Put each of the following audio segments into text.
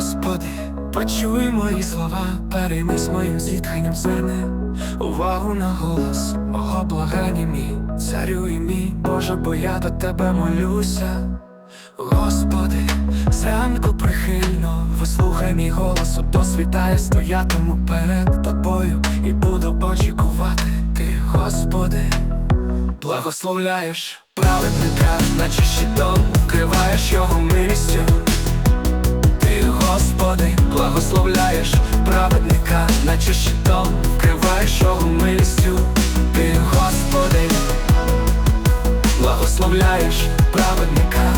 Господи, почуй мої слова, перейми з моїм зітханням зверни увагу на голос, мого благання мій, царю і мій, Боже, бо я до тебе молюся. Господи, зранку прихильно, вислухай мій голос, ото світає, стоятиму перед тобою і буду очікувати ти, Господи, благословляєш праведника, наче щитом, вкриваєш його милістю. Ти, благословляєш праведника, наче щитом, вкриваєш його милістю. Ти, Господи, благословляєш праведника,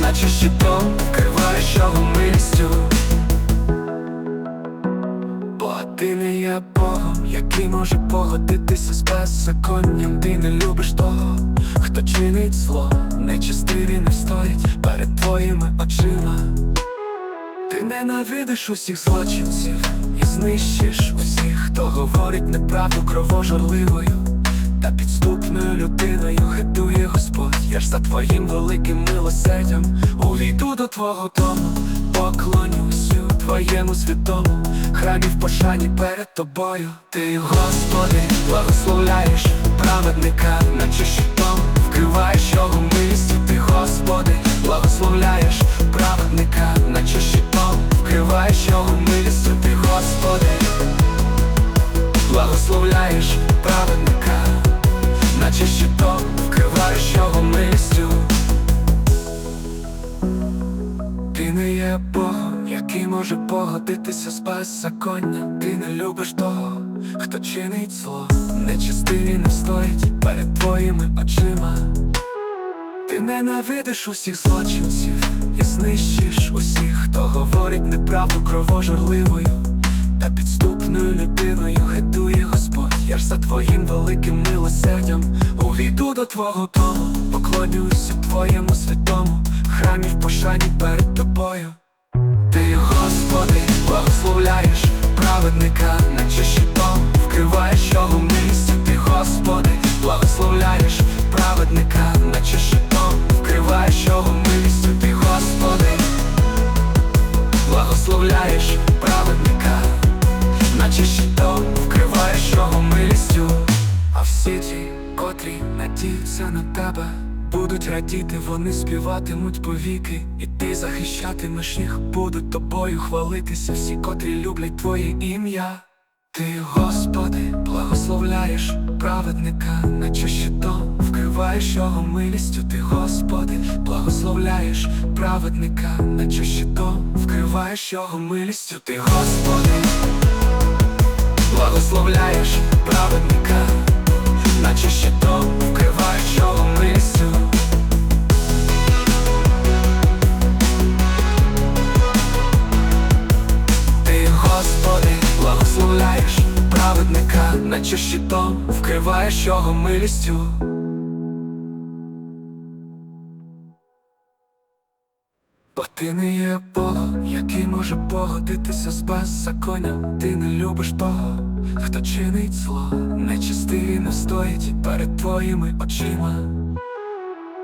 наче щитом, вкриваєш його милістю. Бо ти не є Богом, який може погодитися з беззаконням. Ти не любиш того, хто чинить зло, нечистиві не стоять перед твоїми очима. Ненавидиш усіх злочинців і знищиш усіх, хто говорить неправду кровожорливою та підступною людиною хитує Господь. Я ж за твоїм великим милосердям увійду до твого дому, поклонюсь у твоєму святому храмі в пошані перед тобою. Ти, Господи, благословляєш праведника, наче щитом вкриваєш благословляєш праведника, наче щитом вкриваєш його милістю. Ти не є Богом, який може погодитися з беззаконням. Ти не любиш того, хто чинить зло, нечистиві не стоять перед твоїми очима. Ти ненавидиш усіх злочинців і знищиш усіх, хто говорить неправду кровожорливою та підступною людиною гидує Господь. Я ж за твоїм великим милосердям увійду до твого дому, поклонюся твоєму святому храмі в пошані перед тобою. Ти, Господи, благословляєш праведника, наче щитом вкриваєш його місце. Ти, Господи, благословляєш праведника, наче щитом вкриваєш його місце. Ти, Господи, благословляєш наче щитом вкриваєш його милістю. А всі ті, котрі надіються на тебе, будуть радіти, вони співатимуть повіки, і ти захищатимеш їх, будуть тобою хвалитися, всі, котрі люблять твоє ім'я. Ти, Господи, благословляєш праведника, наче щитом вкриваєш його милістю, ти, Господи, благословляєш праведника, наче щитом вкриваєш його милістю, ти, Господи, благословляєш праведника, наче щитом вкриваєш його милістю. Ти, Господи, благословляєш праведника, наче щитом вкриваєш його милістю. Бо ти не є Богом, який може погодитися з беззаконням. Ти не любиш того, хто чинить зло, нечистиві не стоїть перед твоїми очима.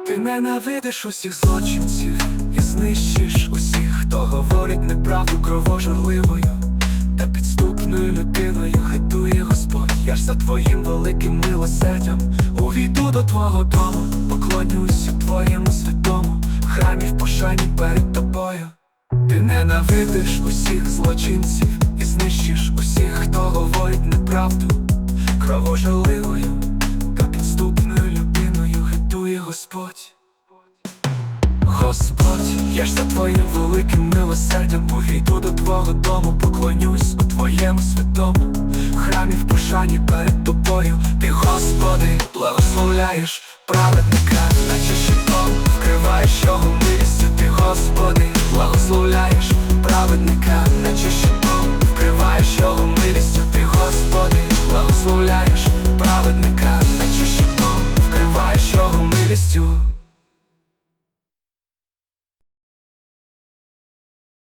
Ти ненавидиш усіх злочинців і знищиш усіх, хто говорить неправду кровожорливою та підступною людиною хитує Господь. Я ж за твоїм великим милосердям увійду до твого дому, поклонюся твоєму святому храмі в пошані перед тобою. Ти ненавидиш усіх злочинців знищиш усіх, хто говорить неправду кровожорливою та підступною людиною хитує Господь. Господь, я ж за твоїм великим милосердям увійду до твого дому, поклонюсь у твоєму святому храмі в пошані перед тобою. Ти, Господи, благословляєш праведника, наче щитом вкриваєш його милістю.